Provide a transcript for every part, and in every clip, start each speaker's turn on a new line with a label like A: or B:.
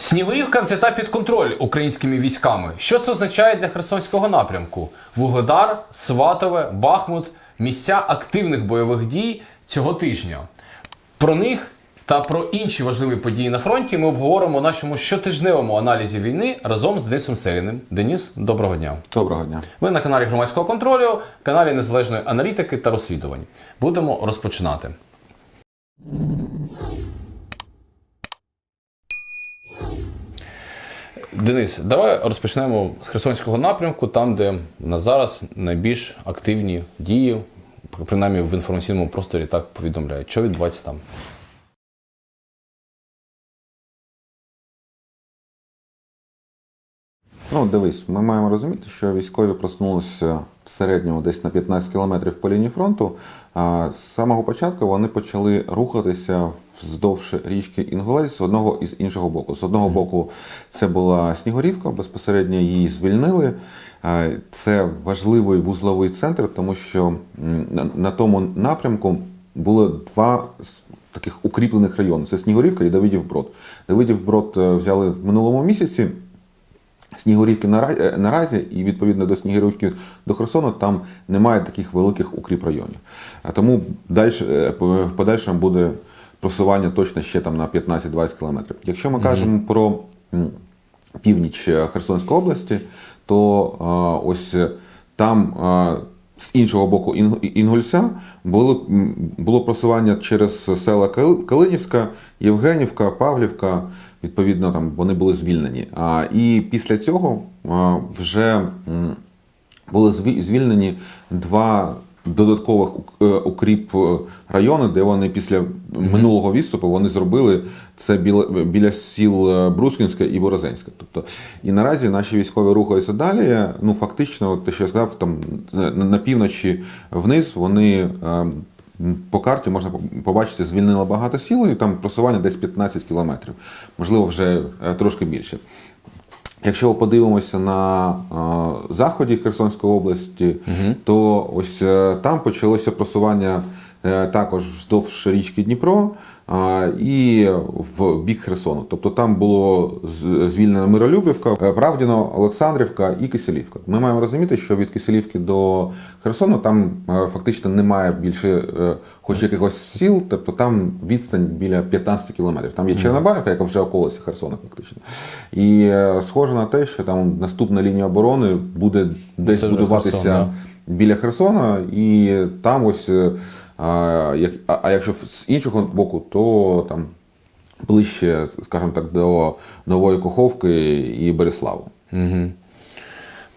A: Снігурівка взята під контроль українськими військами. Що це означає для Херсонського напрямку? Вугледар, Сватове, Бахмут місця активних бойових дій цього тижня. Про них та про інші важливі події на фронті ми обговоримо у нашому щотижневому аналізі війни разом з Денисом Селіним. Деніс, доброго дня.
B: Доброго дня.
A: Ви на каналі громадського контролю, каналі незалежної аналітики та розслідувань. Будемо розпочинати. Денис, давай розпочнемо з Херсонського напрямку, там, де на зараз найбільш активні дії, принаймні в інформаційному просторі так повідомляють. Що відбувається там?
B: Ну, дивись, ми маємо розуміти, що військові проснулися в середньому десь на 15 кілометрів по лінії фронту. А з самого початку вони почали рухатися вздовж річки Інгулець з одного і з іншого боку. З одного боку, це була Снігурівка, безпосередньо її звільнили. Це важливий вузловий центр, тому що на, тому напрямку було два таких укріплених райони: це Снігурівка і Давидів Брод. Давидів Брод е, взяли в минулому місяці. Снігурівки е, наразі, і відповідно до Снігурівки до Херсону там немає таких великих укріп районів. А тому далі, в подальшому буде просування точно ще там на 15-20 кілометрів. Якщо ми кажемо про північ е, Херсонської області, то а, ось е, там з іншого боку Інгульця було, було просування через села Кали- Калинівська, Євгенівка, Павлівка. Відповідно, там вони були звільнені. А, і після цього а, вже були зві- звільнені два додаткових е, укріп е, райони, де вони після минулого відступу вони зробили це біля, біля сіл е, Брускінське і Борозенське. Тобто, і наразі наші військові рухаються далі. Ну фактично, те, що я сказав, там на, на півночі вниз вони. по карті можна побачити, звільнило багато сіл, і там просування десь 15 кілометрів, можливо, вже трошки більше. Якщо подивимося на е, заході Херсонської області, то ось е, там почалося просування е, також вздовж річки Дніпро і в бік Херсону. Тобто там було з- звільнено Миролюбівка, е, Правдіно, Олександрівка і Киселівка. Ми маємо розуміти, що від Киселівки до Херсону там е, фактично немає більше е, хоч якихось сіл, тобто там відстань біля 15 кілометрів. Там є Чернобаївка, яка вже околиця Херсона, фактично. І схоже на те, що там наступна лінія оборони буде десь
A: Це
B: будуватися
A: Херсон,
B: біля Херсона, і там ось. А, а якщо з іншого боку, то там ближче, скажімо так, до Нової Коховки і Береславу.
A: Угу.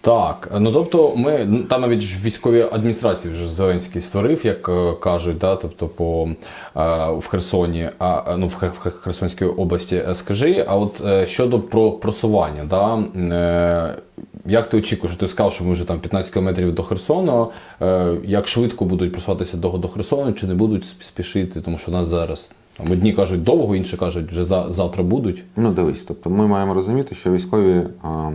A: Так, ну тобто, ми ну, там навіть військові адміністрації вже Зеленський створив, як е, кажуть, да, тобто по е, в Херсоні, а е, ну в Хер- в Хер- Херсонській області. Е, Скажи, а от е, щодо про просування, да, е, як ти очікуєш? Ти сказав, що ми вже там 15 кілометрів до Херсону. Е, як швидко будуть просуватися до, до Херсону, чи не будуть сп- спішити, тому що нас зараз одні кажуть довго, інші кажуть, вже за, завтра будуть.
B: Ну, дивись, тобто ми маємо розуміти, що військові а,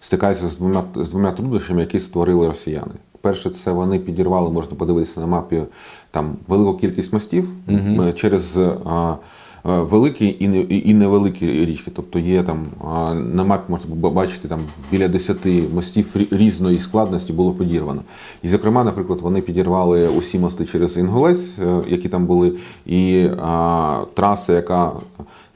B: стикаються з двома, з двома труднощами, які створили росіяни. Перше, це вони підірвали, можна подивитися на мапі там велику кількість мостів е, через а, е, великі і, не, і невеликі річки. Тобто є там а, на мапі можна побачити там біля 10 мостів різної складності було підірвано. І, зокрема, наприклад, вони підірвали усі мости через Інгулець, е, які там були, і а, траса, яка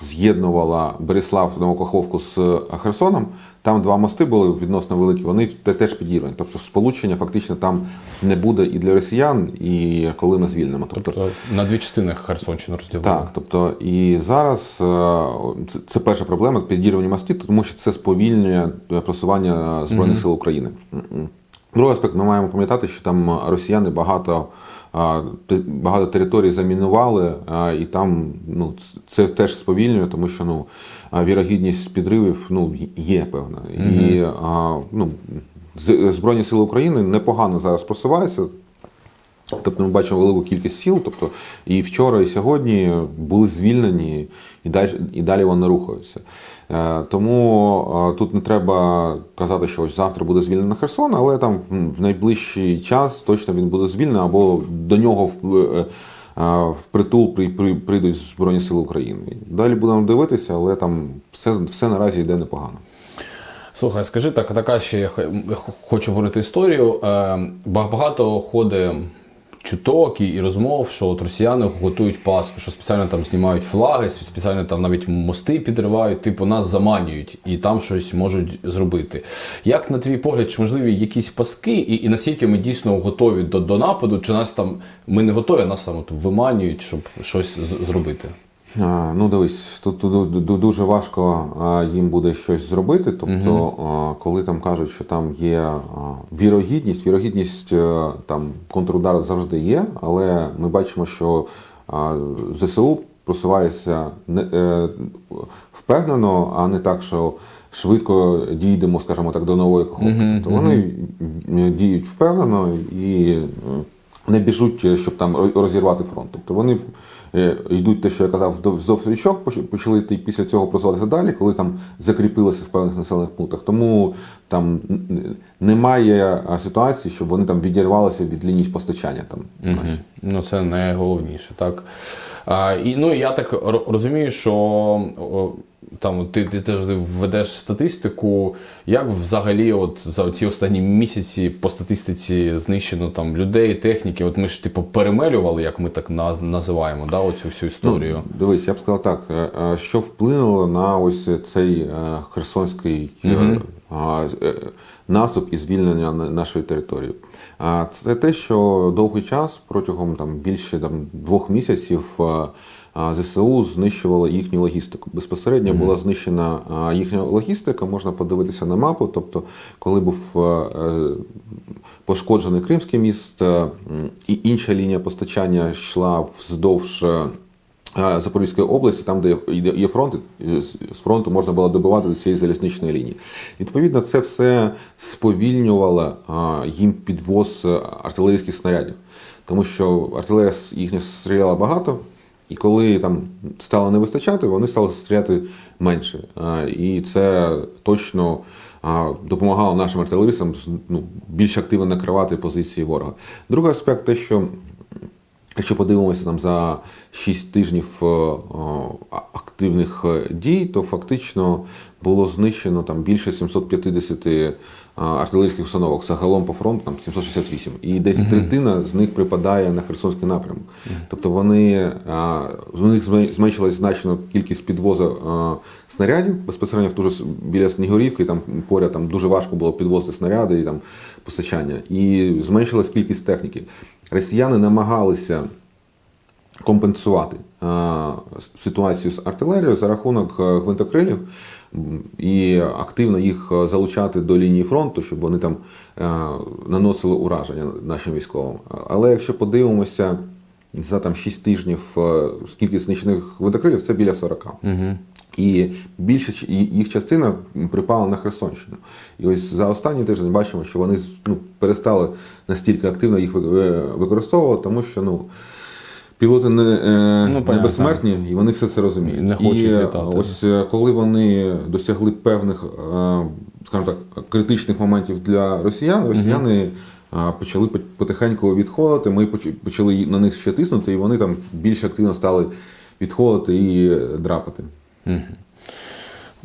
B: з'єднувала Береслав Новокаховку з Херсоном. Там два мости були відносно великі, вони те- теж підірвані. Тобто сполучення фактично там не буде і для росіян, і коли ми звільнимо. Тобто,
A: Тобто на дві частини Херсонщину розділили.
B: так, тобто і зараз е, це, перша проблема підірвані мости, тому що це сповільнює е, просування Збройних сил України. Другий аспект, ми маємо пам'ятати, що там росіяни багато. Багато територій замінували, і там ну, це теж сповільнює, тому що ну, вірогідність підривів ну, є певна. І ну, Збройні Сили України непогано зараз просуваються. Тобто ми бачимо велику кількість сіл, тобто і вчора, і сьогодні були звільнені, і далі, і далі вони рухаються. Е, Тому е, тут не треба казати, що ось завтра буде звільнено Херсон, але там в- найближчий час точно він буде звільнений, або до нього в- е, а, впритул при, при, прийдуть Збройні Сили України. Далі будемо дивитися, але там все, все наразі йде непогано.
A: Слухай, скажи так, така ще я хочу говорити історію. Багато ходить чуток і, розмов, що от росіяни готують паску, що спеціально там знімають флаги, спе- спеціально там навіть мости підривають, типу нас заманюють і там щось можуть зробити. Як на твій погляд, чи можливі якісь паски, і, і наскільки ми дійсно готові до, до нападу, чи нас там ми не готові, а нас там от виманюють, щоб щось зробити?
B: Ну, дивись, тут, тут ду- дуже важко їм буде щось зробити. Тобто, а, коли там кажуть, що там є вірогідність, вірогідність е, там контрудару завжди є, але ми бачимо, що ЗСУ просувається не, е, впевнено, а не так, що швидко дійдемо, скажімо так, до нової кохоти. Тобто вони діють впевнено і е, не біжуть, щоб там розірвати фронт. Тобто вони йдуть те, що я казав, вздовж річок, почали йти після цього просуватися далі, коли там закріпилися в певних населених пунктах. Тому там немає ситуації, щоб вони там відірвалися від лінії постачання. Там угу.
A: Ну, це найголовніше, так. А, і, ну, я так розумію, що там, ти, ти теж ведеш статистику, як взагалі от, за ці останні місяці по статистиці знищено там, людей, техніки. От ми ж типу перемелювали, як ми так на, називаємо, да, оцю всю історію.
B: Ну, дивись, я б сказав так, е, е, що вплинуло на ось цей е, херсонський е, наступ і звільнення на- нашої території. Це те, що довгий час, протягом там, більше там, двох місяців, ЗСУ знищувало їхню логістику. Безпосередньо була знищена їхня логістика, можна подивитися на мапу. Тобто, коли був е, е, пошкоджений Кримський міст, і інша лінія постачання йшла вздовж. е, Запорізької області, там, де є- фронт, з фронту можна було добивати до цієї залізничної лінії. Відповідно, це все сповільнювало їм підвоз артилерійських снарядів, тому що артилерія їхня стріляла багато, і коли там стало не вистачати, вони стали стріляти менше. І це точно допомагало нашим артилеристам ну, більш активно накривати позиції ворога. Другий аспект те, що Якщо подивимося там за 6 тижнів е, активних е, дій, то фактично було знищено там більше 750 е, артилерійських установок. Загалом по фронту там 768. І десь третина з них припадає на Херсонський напрямок. Тобто вони у них зменшилась значно кількість підвозу снарядів безпосередньо в ту ж біля Снігурівки, там поряд там дуже важко було підвозити снаряди і там постачання. І зменшилась кількість техніки. Росіяни намагалися компенсувати ситуацію з артилерією за рахунок е, гвинтокрилів і активно їх е, залучати до лінії фронту, щоб вони там е, наносили ураження нашим військовим. Але якщо подивимося за там 6 тижнів скільки знищених гвинтокрилів, це біля 40. І більша їх частина припала на Херсонщину. І ось за останній тиждень бачимо, що вони ну, перестали настільки активно їх е, використовувати, тому що ну, пілоти не, е,
A: Ну,
B: не безсмертні, і вони все це розуміють.
A: Не хочуть
B: і, е,
A: літати.
B: Ось коли вони досягли певних, скажімо так, критичних моментів для росіян, росіяни. е, Почали пот- потихеньку відходити. Ми почали на них ще тиснути, і вони там більш активно стали відходити і е,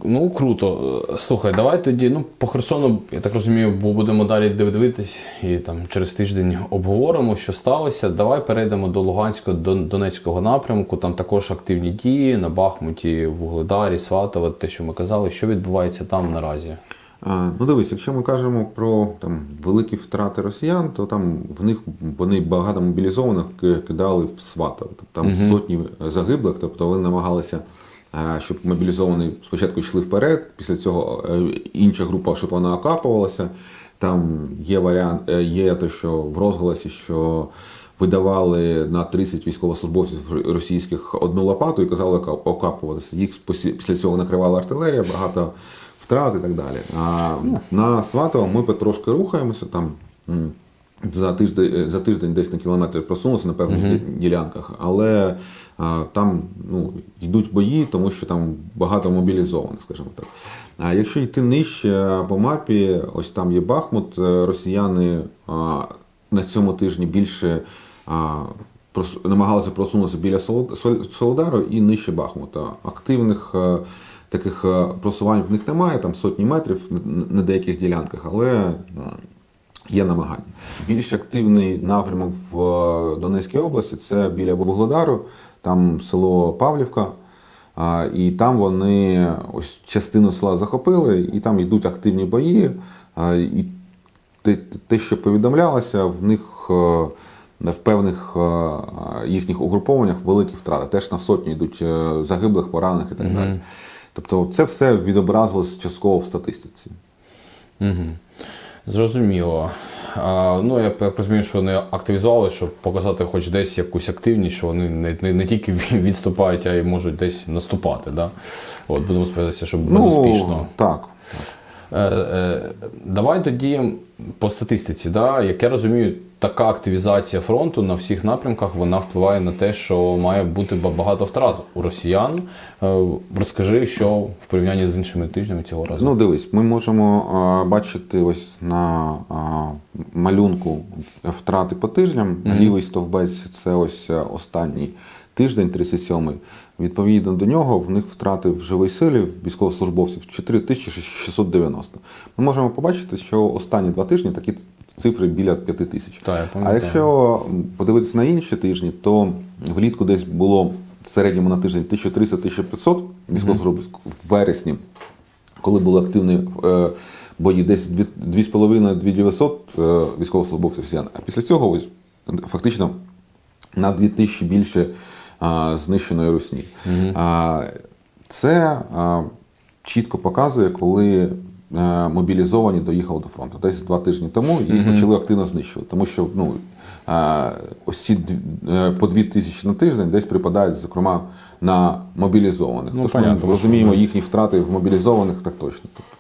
A: Ну, круто. Слухай, давай тоді, ну, по Херсону, я так розумію, будемо далі дивитись і там через тиждень обговоримо, що сталося. Давай перейдемо до Луганського, до Донецького напрямку. Там також активні дії на Бахмуті, Вугледарі, Сватово, те, що ми казали, що відбувається там наразі.
B: А, Ну, дивись, якщо ми кажемо про там великі втрати росіян, то там в них вони багато мобілізованих кидали в Сватово. Тобто там сотні загиблих, тобто вони намагалися, е, щоб мобілізовані спочатку йшли вперед, після цього е, інша група, щоб вона окапувалася. Там є варіант, е, є те, що в розголосі, що видавали на 30 військовослужбовців російських одну лопату і казали окапуватися. Їх після після цього накривала артилерія, багато втрат і так далі. А на Сватово ми потрошки рухаємося там. За тиждень, за тиждень десь на кілометр просунулися на певних ді- ділянках, але а, там ну, йдуть бої, тому що там багато мобілізованих, скажімо так. А якщо йти нижче по мапі, ось там є Бахмут, е, росіяни а, на цьому тижні більше а, прос- намагалися просунутися біля Сол- Сол- Солодару і нижче Бахмута. Активних е, таких е, просувань в них немає, там сотні метрів на- деяких ділянках, але е, є намагання. Більш активний напрямок в е, Донецькій області це біля Вугледару, там село Павлівка. І там вони ось частину села захопили, і там йдуть активні бої. І те, що повідомлялося, в них е, в певних е, їхніх угрупованнях великі втрати. Теж на сотні йдуть загиблих, поранених і так далі. Тобто це все відобразилось частково в статистиці.
A: Угу. Зрозуміло. А, ну, я так розумію, що вони активізували, щоб показати хоч десь якусь активність, що вони не, не, не тільки відступають, а й можуть десь наступати. Да? От, будемо сподіватися, що безуспішно.
B: Ну, так.
A: Е, е, давай тоді по статистиці. Да? Як я розумію, така активізація фронту на всіх напрямках вона впливає на те, що має бути багато втрат у росіян. Е, розкажи, що в порівнянні з іншими тижнями цього разу.
B: Ну, дивись, ми можемо бачити ось на малюнку втрати по тижням. Лівий стовбець це ось останній тиждень, 37-й. Відповідно до нього, в них втрати в живій силі військовослужбовців 4690. Ми можемо побачити, що останні два тижні такі цифри біля 5 тисяч. А якщо подивитися на інші тижні, то влітку десь було в середньому на тиждень 1300-1500 військовослужбовців в вересні коли були активні е, бої, десь 2,5-2900 е, військовослужбовців росіян. А після цього ось фактично на 2000 більше знищеної русні. Це чітко показує, коли е, мобілізовані доїхали до фронту. Десь два тижні тому і почали активно знищувати. Тому що ну, ось ці дві- е, по 2 тисячі на тиждень десь припадають, зокрема, на мобілізованих.
A: Ну,
B: Тож
A: понятно,
B: ми розуміємо їхні втрати в мобілізованих так точно. Тобто,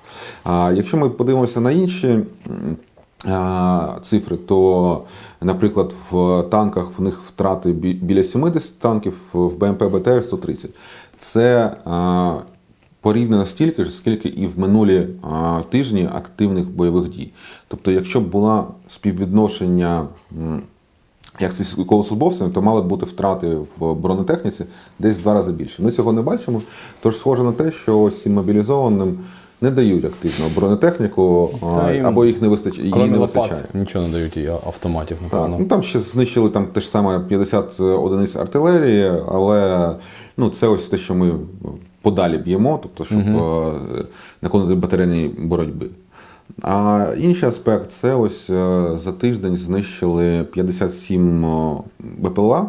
B: а, якщо ми подивимося на інші цифри, то, наприклад, в танках в них втрати біля 70 танків, в БМП БТР 130. Це порівняно стільки ж, скільки і в минулі тижні активних бойових дій. Тобто, якщо б була співвідношення. як з військовослужбовцями, то мали б бути втрати в бронетехніці десь в два рази більше. Ми цього не бачимо. Тож схоже на те, що ось цим мобілізованим не дають активно бронетехніку,
A: Та їм,
B: або їх не вистачає. її не
A: лопат,
B: вистачає.
A: нічого не дають і автоматів,
B: Так,
A: напевно.
B: ну там ще знищили там те ж саме 50 одиниць артилерії, але ну, це ось те, що ми подалі б'ємо, тобто, щоб е, наконати батарейної боротьби. А інший аспект це ось е, за тиждень знищили 57 е, БПЛА.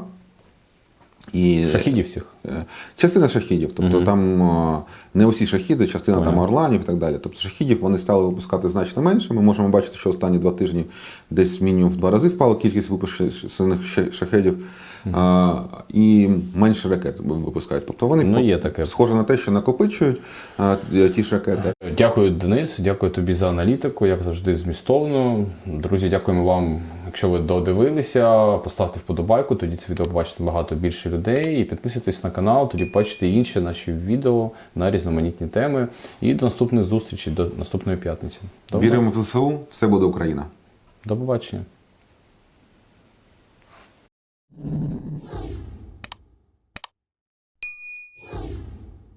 B: І
A: Шахідів всіх.
B: Е, Частина шахідів, тобто там е, не усі шахіди, частина там орланів і так далі. Тобто шахідів вони стали випускати значно менше. Ми можемо бачити, що останні два тижні десь мінімум в два рази впала кількість випущених ша- шахедів, а, і менше ракет випускають. Тобто вони
A: Ну, є таке.
B: схоже на те, що накопичують а, ті ж ракети.
A: Дякую, Денис. Дякую тобі за аналітику, як завжди, змістовно. Друзі, дякуємо вам. Якщо ви додивилися, поставте вподобайку, тоді це відео побачите багато більше людей. І підписуйтесь на канал, тоді бачите інші наші відео на різноманітні теми. І до наступних зустрічей, до наступної п'ятниці.
B: Віримо в ЗСУ, все буде Україна.
A: до побачення. you